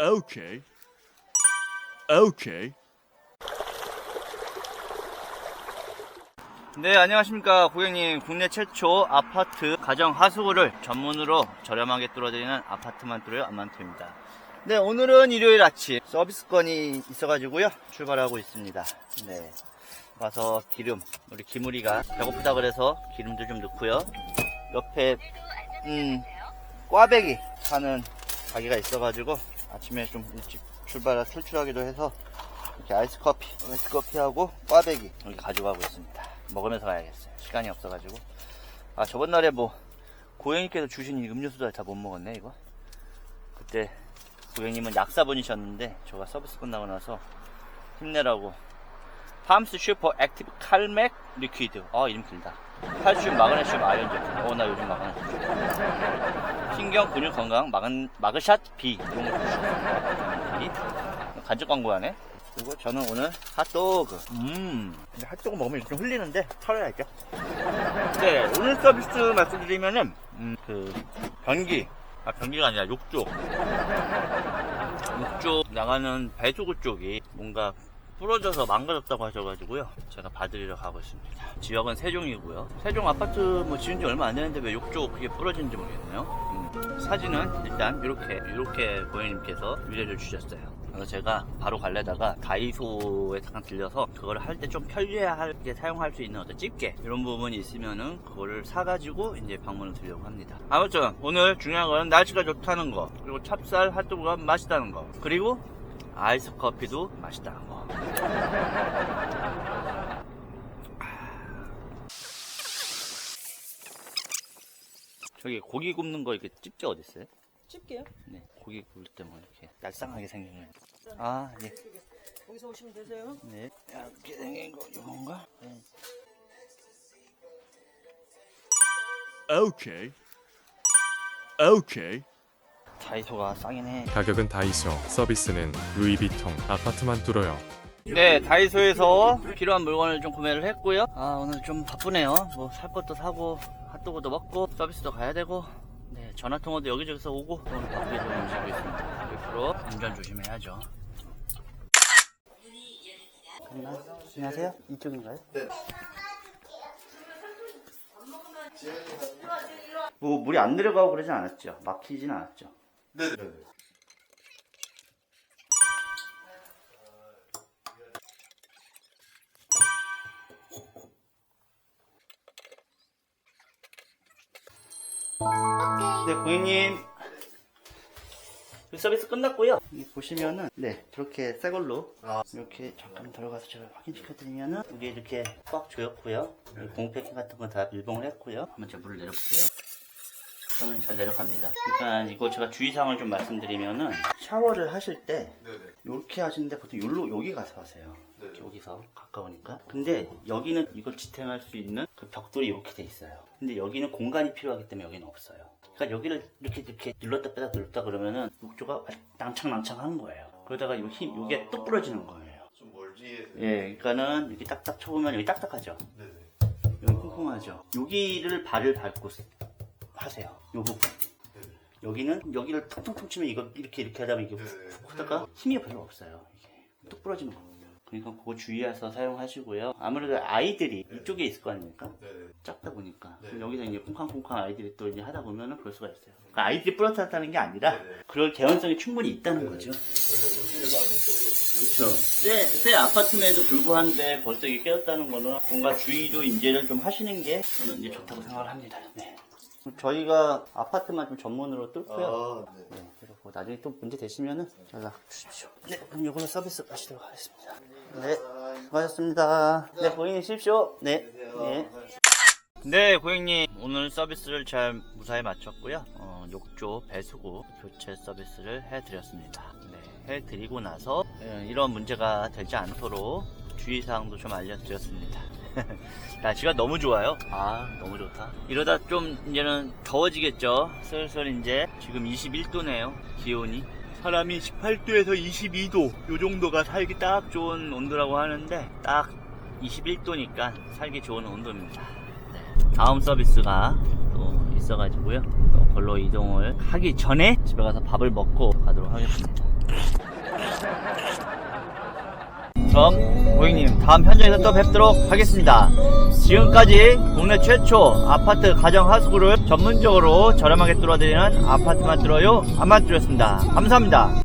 Okay. Okay. 네, 안녕하십니까. 고객님, 국내 최초 아파트 가정 하수구를 전문으로 저렴하게 뚫어드리는 아파트만 뚫어요 안만토입니다. 네, 오늘은 일요일 아침 서비스건이 있어가지고요. 출발하고 있습니다. 네. 와서 기름, 우리 기무리가 배고프다 그래서 기름도 좀 넣고요. 옆에, 음, 꽈배기 하는 가게가 있어가지고 아침에 좀 일찍 출발, 출출하기도 해서 이렇게 아이스 커피, 아이스 커피하고 꽈배기 이렇게 가져가고 있습니다. 먹으면서 가야겠어요. 시간이 없어가지고. 아, 저번 날에 뭐, 고객님께서 주신 이 음료수도 다 못 먹었네, 이거. 그때, 고객님은 약사분이셨는데, 제가 서비스 끝나고 나서 힘내라고. 팜스 슈퍼 액티브 칼맥 리퀴드. 아, 이름 길다. 칼슘, 마그네슘, 아연 제품. 어, 나 요즘 마그네슘. 신경, 근육 건강, 마그, 마그샷 B. 이런 거. 간접 광고하네. 그리고 저는 오늘 핫도그. 음. 근데 핫도그 먹으면 이렇게 좀 흘리는데 털어야죠. 네, 오늘 서비스 말씀드리면은, 음, 그, 변기. 아, 변기가 아니라 욕조. 욕조 나가는 배수구 쪽이 뭔가 부러져서 망가졌다고 하셔가지고요. 제가 봐드리러 가고 있습니다. 지역은 세종이고요. 세종 아파트 뭐 지은 지 얼마 안 되는데 왜 욕조 그게 부러진지 모르겠네요. 음, 사진은 일단 이렇게, 이렇게 고객님께서 위례를 주셨어요. 그래서 제가 바로 갈래다가 다이소에 잠깐 들려서 그거를 할 때 좀 편리하게 사용할 수 있는 어떤 집게 이런 부분이 있으면은 그거를 사가지고 이제 방문을 드리려고 합니다. 아무튼 오늘 중요한 건 날씨가 좋다는 거 그리고 찹쌀 핫도그가 맛있다는 거 그리고 아이스 커피도 맛있다는 거. 저기 고기 굽는 거 이렇게 집게 어디 있어요? 집게요? 네, 고기 구울 때뭐 이렇게 날쌍하게 생긴 거. 아, 예. 거기서 오시면 되세요. 네. 이렇게 생긴 거, 이건가? 네. Okay. Okay. 다이소가 싸긴 해. 가격은 다이소, 서비스는 루이비통, 아파트만 뚫어요. 네, 다이소에서 필요한 물건을 좀 구매를 했고요. 아, 오늘 좀 바쁘네요. 뭐, 살 것도 사고, 핫도그도 먹고, 서비스도 가야 되고, 네, 전화 통화도 여기저기서 오고, 오늘 바쁘게 좀 움직이고 있습니다. 앞으로 운전 조심해야죠. 갔나? 안녕하세요. 이쪽인가요? 네. 뭐, 물이 안 내려가고 그러진 않았죠? 막히진 않았죠? 네네. 네, 고객님. 그 서비스 끝났고요. 여기 보시면은, 네, 저렇게 새 걸로, 아. 이렇게 잠깐 들어가서 제가 확인시켜 드리면은, 여기 이렇게 꽉 조였고요. 여기 공패킹 같은 거 다 밀봉을 했고요. 한번 제가 물을 내려볼게요. 그러면 잘 내려갑니다. 그러니까 이거 제가 주의사항을 좀 말씀드리면은, 샤워를 하실 때, 네네. 이렇게 하시는데 보통 여기로, 여기 가서 하세요. 네. 여기서 가까우니까. 근데 여기는 이걸 지탱할 수 있는 그 벽돌이 이렇게 돼 있어요. 근데 여기는 공간이 필요하기 때문에 여기는 없어요. 그러니까 여기를 이렇게 이렇게 눌렀다 빼다 눌렀다 그러면은 욕조가 낭창낭창 하는 거예요. 그러다가 이 힘, 요게 뚝 부러지는 거예요. 좀 멀지. 예, 그러니까는 이렇게 딱딱 쳐보면 여기 딱딱하죠. 네네. 여기 콩콩하죠. 여기를 발을 밟고 쓰- 하세요. 요 부분. 여기는 여기를 퉁퉁퉁 치면 이거 이렇게 이렇게 하다 보면 이게 네네. 훅 하다가 힘이 별로 없어요. 이게 뚝 부러지는 겁니다. 그러니까 그거 주의해서 사용하시고요. 아무래도 아이들이 이쪽에 있을 거 아닙니까? 네네. 작다 보니까 네. 여기서 이제 콩쾅콩쾅 아이들이 또 이제 하다 보면은 그럴 수가 있어요. 그러니까 아이들이 부러뜨렸다는 게 아니라. 그럴 개연성이 충분히 있다는. 거죠. 그렇죠. 새, 새 아파트임에도 불구한데 벌써 이게 깨졌다는 거는 뭔가 주의도 인제를 좀 하시는 게 저는 이제 좋다고 생각을 합니다. 네. 저희가 아파트만 좀 전문으로 뚫고요. 아, 네. 네, 그리고 나중에 또 문제 되시면은 연락 주십시오. 네, 그럼 이걸로 서비스 하시도록 하겠습니다. 네, 수고하셨습니다. 네, 고객님 쉬십시오. 네, 네. 네, 고객님 오늘 서비스를 잘 무사히 마쳤고요. 어, 욕조 배수구 교체 서비스를 해드렸습니다. 네, 해드리고 나서 예, 이런 문제가 되지 않도록 주의사항도 좀 알려드렸습니다. 날씨가 너무 좋아요. 아, 너무 좋다. 이러다 좀 이제는 더워지겠죠. 슬슬 이제 지금 21도네요. 기온이. 사람이 18도에서 22도 요 정도가 살기 딱 좋은 온도라고 하는데 딱 21도니까 살기 좋은 온도입니다. 네. 다음 서비스가 또 있어가지고요. 또 걸로 이동을 하기 전에 집에 가서 밥을 먹고 가도록 하겠습니다. 그럼 고객님 다음 현장에서 또 뵙도록 하겠습니다. 지금까지 국내 최초 아파트 가정 하수구를 전문적으로 저렴하게 뚫어드리는 아파트만 뚫어요 안만 뚫었습니다. 감사합니다.